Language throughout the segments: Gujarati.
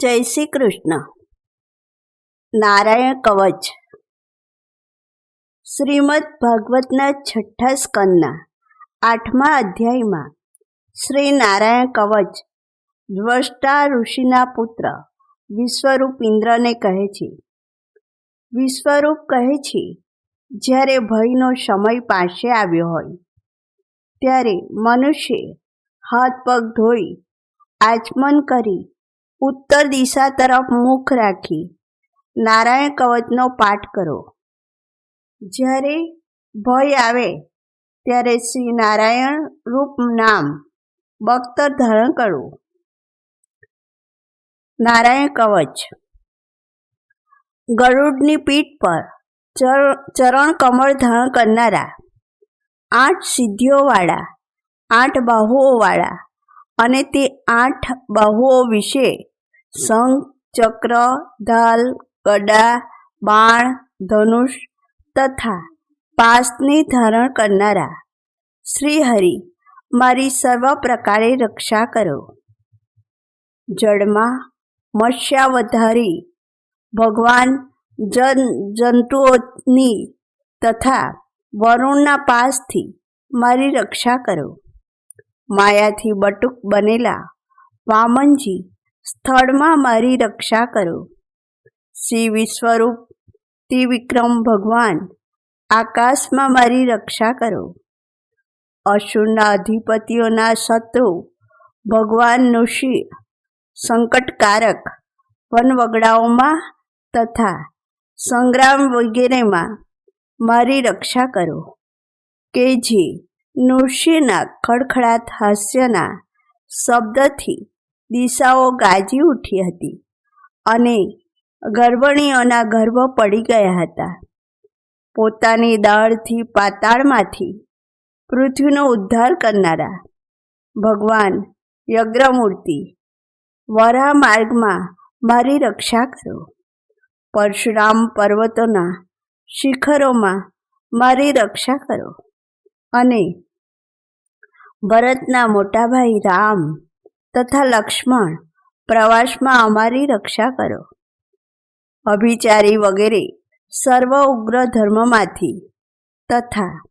જય શ્રી કૃષ્ણ. નારાયણ કવચ. શ્રીમદ ભાગવતના છઠ્ઠા સ્કંદના આઠમા અધ્યાયમાં શ્રી નારાયણ કવચ દ્વષ્ટા ઋષિના પુત્ર, વિશ્વરૂપ ઇન્દ્રને કહે છે. વિશ્વરૂપ કહે છે, જ્યારે ભયનો સમય પાસે આવ્યો હોય, ત્યારે મનુષ્ય હાથ પગ ધોઈ આચમન કરી ઉત્તર દિશા તરફ મુખ રાખી. નારાયણ કવચનો પાઠ કરો. જ્યારે ભય આવે, ત્યારે શ્રી નારાયણ રૂપ નામ બખ્તર ધારણ કરવું નારાયણ કવચ. ગરુડની પીઠ પર ચરણ કમળ ધારણ કરનારા આઠ સિદ્ધિઓવાળા, આઠ બાહુઓવાળા અને તે આઠ બાહુઓ વિશે શંખ ચક્ર ઢાલ, ગડા, બાણ, ધનુષ તથા પાસની ધારણ કરનારા. શ્રીહરિ, મારી સર્વ પ્રકારે રક્ષા કરો. જળમાં મત્સ્યાવધારી ભગવાન જન જંતુઓની તથા વરુણના પાસથી મારી રક્ષા કરો. માયાથી બટુક બનેલા વામનજી સ્થળમાં મારી રક્ષા કરો. શ્રી વિશ્વરૂપ ત્રિવિક્રમ ભગવાન, આકાશમાં મારી રક્ષા કરો. અસુરના અધિપતિઓના શત્રુ, ભગવાન નુષિ સંકટકારક, વનવગડાઓમાં તથા સંગ્રામ વગેરેમાં મારી રક્ષા કરો. કે જે નૃષ્યના ખડખડાટ હાસ્યના શબ્દથી દિશાઓ ગાજી ઉઠી હતી અને ગર્ભણીઓના ગર્ભ પડી ગયા હતા. પોતાની દાળથી પાતાળમાંથી પૃથ્વીનો ઉદ્ધાર કરનારા ભગવાન યજ્ઞમૂર્તિ વરા માર્ગમાં મારી રક્ષા કરો. પરશુરામ પર્વતોના શિખરોમાં મારી રક્ષા કરો અને ભરતના મોટાભાઈ રામ તથા લક્ષ્મણ, પ્રવાસમાં અમારી રક્ષા કરો. અભિચારી વગેરે સર્વ ઉગ્ર ધર્મમાંથી તથા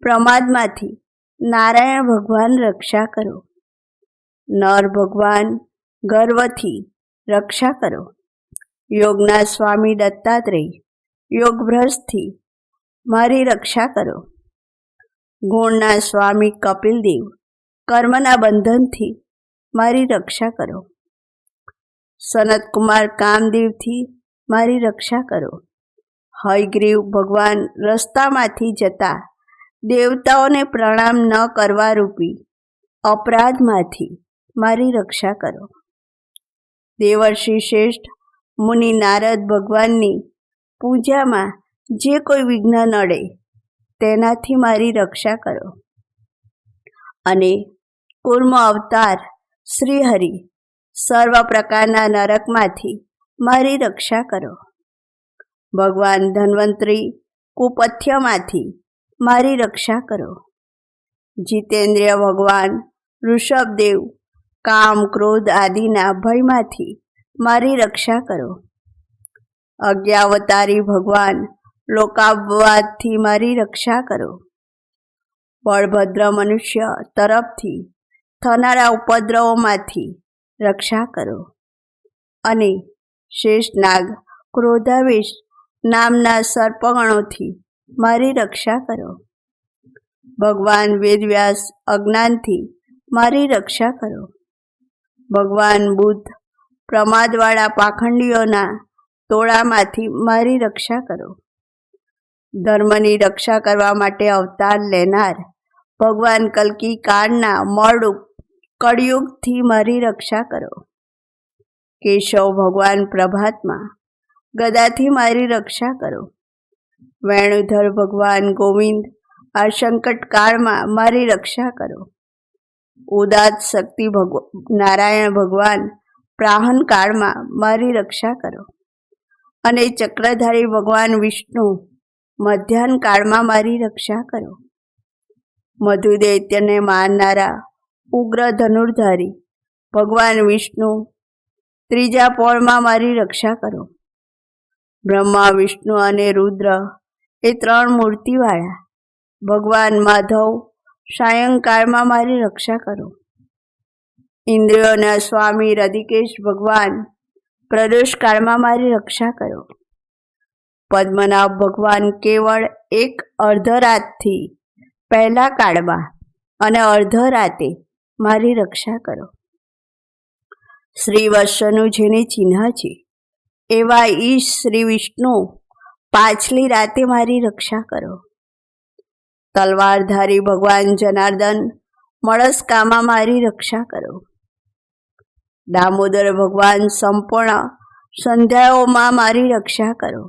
પ્રમાદમાંથી નારાયણ ભગવાન રક્ષા કરો. નર ભગવાન ગર્વથી રક્ષા કરો. યોગના સ્વામી દત્તાત્રેય યોગભ્રષ્ટથી મારી રક્ષા કરો. ગુણના સ્વામી કપિલદેવ કર્મના બંધનથી મારી રક્ષા કરો. સનતકુમાર કામદેવથી મારી રક્ષા કરો. હયગ્રીવ ભગવાન રસ્તામાંથી જતા દેવતાઓને પ્રણામ ન કરવા રૂપી અપરાધમાંથી મારી રક્ષા કરો. દેવર્ષિ શ્રેષ્ઠ મુનિ નારદ ભગવાનની પૂજામાં જે કોઈ વિઘ્ન નડે તેનાથી મારી રક્ષા કરો. અને કુર્મ અવતાર શ્રીહરિ, સર્વ પ્રકારના નરકમાંથી મારી રક્ષા કરો. ભગવાન ધન્વંતરી, કુપથ્યમાંથી મારી રક્ષા કરો. જીતેન્દ્રિય ભગવાન, ઋષભદેવ, કામ, ક્રોધ આદિના ભયમાંથી મારી રક્ષા કરો. અજ્ઞાવતારી ભગવાન લોકાપવાદથી મારી રક્ષા કરો. બળભદ્ર મનુષ્ય તરફથી થનારા ઉપદ્રવોમાંથી રક્ષા કરો. અને શેષનાગ ક્રોધાવેશ નામના સર્પગણોથી મારી રક્ષા કરો. ભગવાન વેદવ્યાસ અજ્ઞાનથી મારી રક્ષા કરો. ભગવાન બુદ્ધ પ્રમાદવાળા પાખંડીઓના તોળામાંથી મારી રક્ષા કરો. ધર્મની રક્ષા કરવા માટે અવતાર લેનાર ભગવાન કલ્કી કાળના મળરૂપ કળિયુગથી મારી રક્ષા કરો. કેશવ ભગવાન પ્રભાતમાં, ગદાથી મારી રક્ષા કરો. વેણુધર ભગવાન ગોવિંદ, આ સંકટ કાળમાં મારી રક્ષા કરો. ઉદાત શક્તિ ભગવ, નારાયણ ભગવાન, પ્રાહન કાળમાં મારી રક્ષા કરો. અને ચક્રધારી ભગવાન વિષ્ણુ, મધ્યાહન કાળમાં મારી રક્ષા કરો. મધુદૈત્યને મારનારા ઉગ્ર ધનુર્ધારી. ભગવાન વિષ્ણુ, ત્રીજા પોળમાં મારી રક્ષા કરો. બ્રહ્મા, વિષ્ણુ અને રુદ્ર એ ત્રણ મૂર્તિવાળા. ભગવાન માધવ સાયંકાળમાં મારી રક્ષા કરો. ઇન્દ્રિયોના સ્વામી રધિકેશ ભગવાન પ્રદોષકાળમાં મારી રક્ષા કરો. પદ્મનાભ ભગવાન કેવળ એક અર્ધરાતથી પહેલા કાળમાં અને અર્ધરાતે મારી રક્ષા કરો. શ્રી વર્ષનું જેને ચિહ્ન છે, એવા ઈશ શ્રી વિષ્ણુ પાછલી રાતે મારી રક્ષા કરો. તલવારધારી ભગવાન જનાર્દન, મળસ્કામાં મારી રક્ષા કરો. દામોદર ભગવાન સંપૂર્ણ સંધ્યાઓમાં મારી રક્ષા કરો.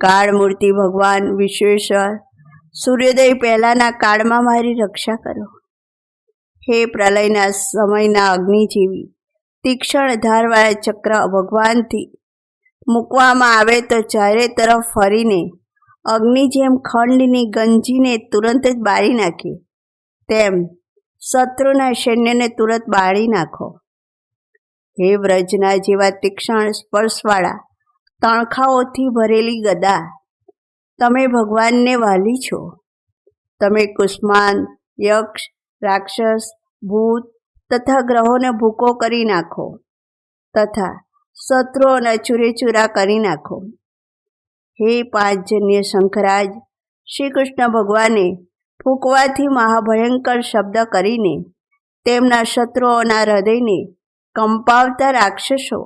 કાળમૂર્તિ ભગવાન વિશ્વેશ્વર, સૂર્યોદય પહેલાના કાળમાં મારી રક્ષા કરો. હે પ્રલયના સમયના અગ્નિ જેવી તીક્ષણ ધારવાળા ચક્ર ભગવાનથી મૂકવામાં આવે તો ચારે તરફ ફરીને અગ્નિ જેમ ખંડની ગંજીને તુરંત જ બાળી નાખે. તેમ શત્રુના સૈન્યને તુરંત બાળી નાખો. હે વ્રજના જેવા તીક્ષણ સ્પર્શવાળા, તણખાઓથી ભરેલી ગદા, તમે ભગવાનને વાલી છો. તમે કુષ્માન, યક્ષ રાક્ષસ, ભૂત તથા ગ્રહોને ભૂકો કરી નાખો તથા શત્રુઓને ચૂરેચૂરા કરી નાખો. હે પાંચજન્ય શંખરાજ શ્રી કૃષ્ણ ભગવાને ફૂંકવાથી મહાભયંકર શબ્દ કરીને તેમના શત્રુઓના હૃદયને કંપાવતા રાક્ષસો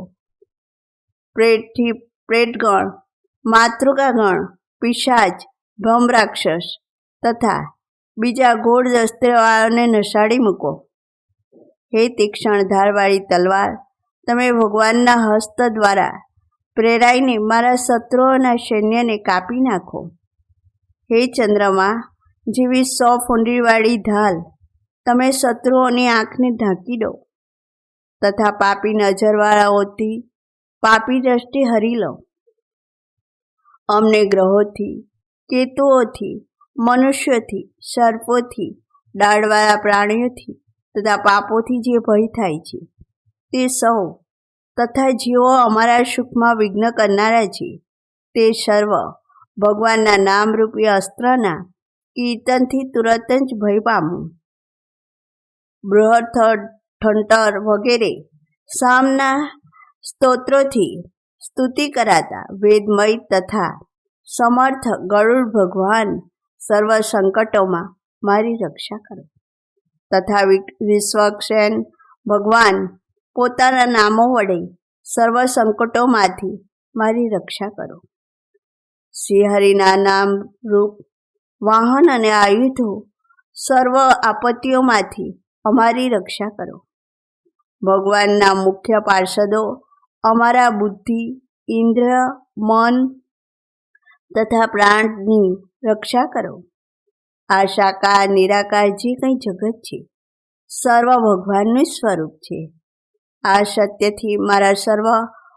પ્રેટથી પ્રેટગણ, માતૃકાગણ, પિશાચ ભમ રાક્ષસ તથા બીજા ગોળ દસ્ત્રવાળાને નસાડી મૂકો. હે તીક્ષણ ધારવાળી તલવાર, તમે ભગવાનના હસ્ત દ્વારા પ્રેરાઈને મારા શત્રુઓના સૈન્યને કાપી નાખો. હે ચંદ્રમા, જેવી સો ફૂંડીવાળી ઢાલ, તમે શત્રુઓની આંખને ઢાંકી દો. તથા પાપી નજરવાળાઓથી પાપી દ્રષ્ટિ હરી લો. અમને ગ્રહોથી, કેતુઓથી મનુષ્યોથી, સર્પોથી, ડાળવાળા પ્રાણીઓથી તથા પાપોથી જે ભય થાય છે, તે સૌ તથા જેઓ અમારા સુખમાં વિઘ્ન કરનારા છે, તે સર્વ ભગવાનના નામરૂપી અસ્ત્રના કીર્તનથી તુરત જ ભય પામું. બૃહદ ઠંટર વગેરે સામના સ્તોત્રોથી સ્તુતિ કરાતા વેદમય તથા સમર્થ ગરુડ ભગવાન સર્વ સંકટોમાં મારી રક્ષા કરો. તથા વિશ્વક્ષેન ભગવાન પોતાના નામો વડે સર્વ સંકટોમાંથી મારી રક્ષા કરો. શ્રીહરિના નામ રૂપ વાહન અને આયુધો સર્વ આપત્તિઓમાંથી અમારી રક્ષા કરો. ભગવાનના મુખ્ય પાર્ષદો અમારા બુદ્ધિ, ઇન્દ્ર, મન તથા પ્રાણની રક્ષા કરો. આ સાકાર નિરાકાર જે કંઈ જગત છે, સર્વ ભગવાનનું સ્વરૂપ છે. આ સત્યથી મારા સર્વ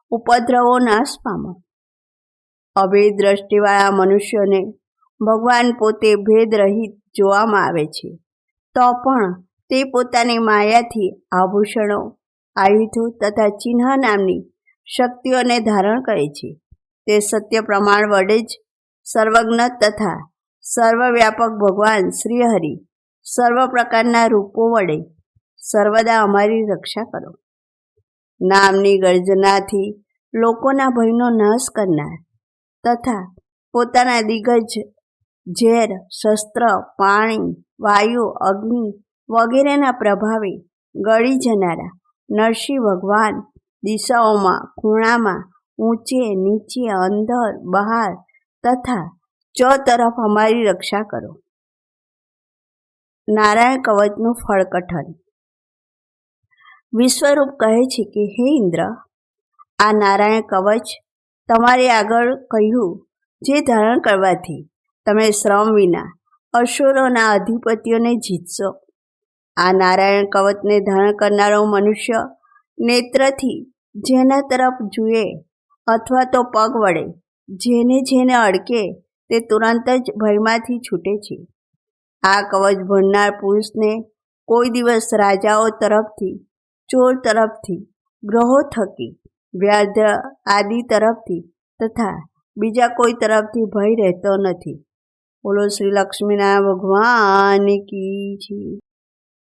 ઉપદ્રવો નાશ પામો. અભેદ દ્રષ્ટિવાળા મનુષ્યોને ભગવાન પોતે ભેદ રહિત જોવામાં આવે છે, તો પણ તે પોતાની માયાથી આભૂષણો, આયુધો તથા ચિહ્ન નામની શક્તિઓને ધારણ કરે છે. તે સત્ય પ્રમાણ વડે જ સર્વજ્ઞ તથા સર્વવ્યાપક ભગવાન શ્રીહરિ સર્વ પ્રકારના રૂપો વડે સર્વદા અમારી રક્ષા કરો. નામની ગર્જનાથી લોકોના ભયનો નાશ કરનાર તથા પોતાના દિગ્ગજ ઝેર, શસ્ત્ર, પાણી, વાયુ, અગ્નિ વગેરેના પ્રભાવે ગળી જનારા નરસિંહ ભગવાન દિશાઓમાં, ખૂણામાં, ઊંચે નીચે, અંદર, બહાર તથા ચો તરફ અમારી રક્ષા કરો. નારાયણ કવચનું ફળ કઠન વિશ્વરૂપ કહે છે કે, હે ઇન્દ્ર, આ નારાયણ કવચ તમારે આગળ કહ્યું જે ધારણ કરવાથી તમે શ્રમ વિના અસુરોના અધિપતિઓને જીતશો. આ નારાયણ કવચને ધારણ કરનારો મનુષ્ય નેત્રથી જેના તરફ જુએ અથવા તો પગ વડે જેને જેને અડકે તે તુરંત જ ભયમાંથી છૂટે છે. આ કવચ ભણનાર પુરુષને કોઈ દિવસ રાજાઓ તરફથી, ચોર તરફથી, ગ્રહો થકી વ્યાધ્ર આદિ તરફથી તથા બીજા કોઈ તરફથી ભય રહેતો નથી. બોલો શ્રી લક્ષ્મીનારાયણ ભગવાન કી છે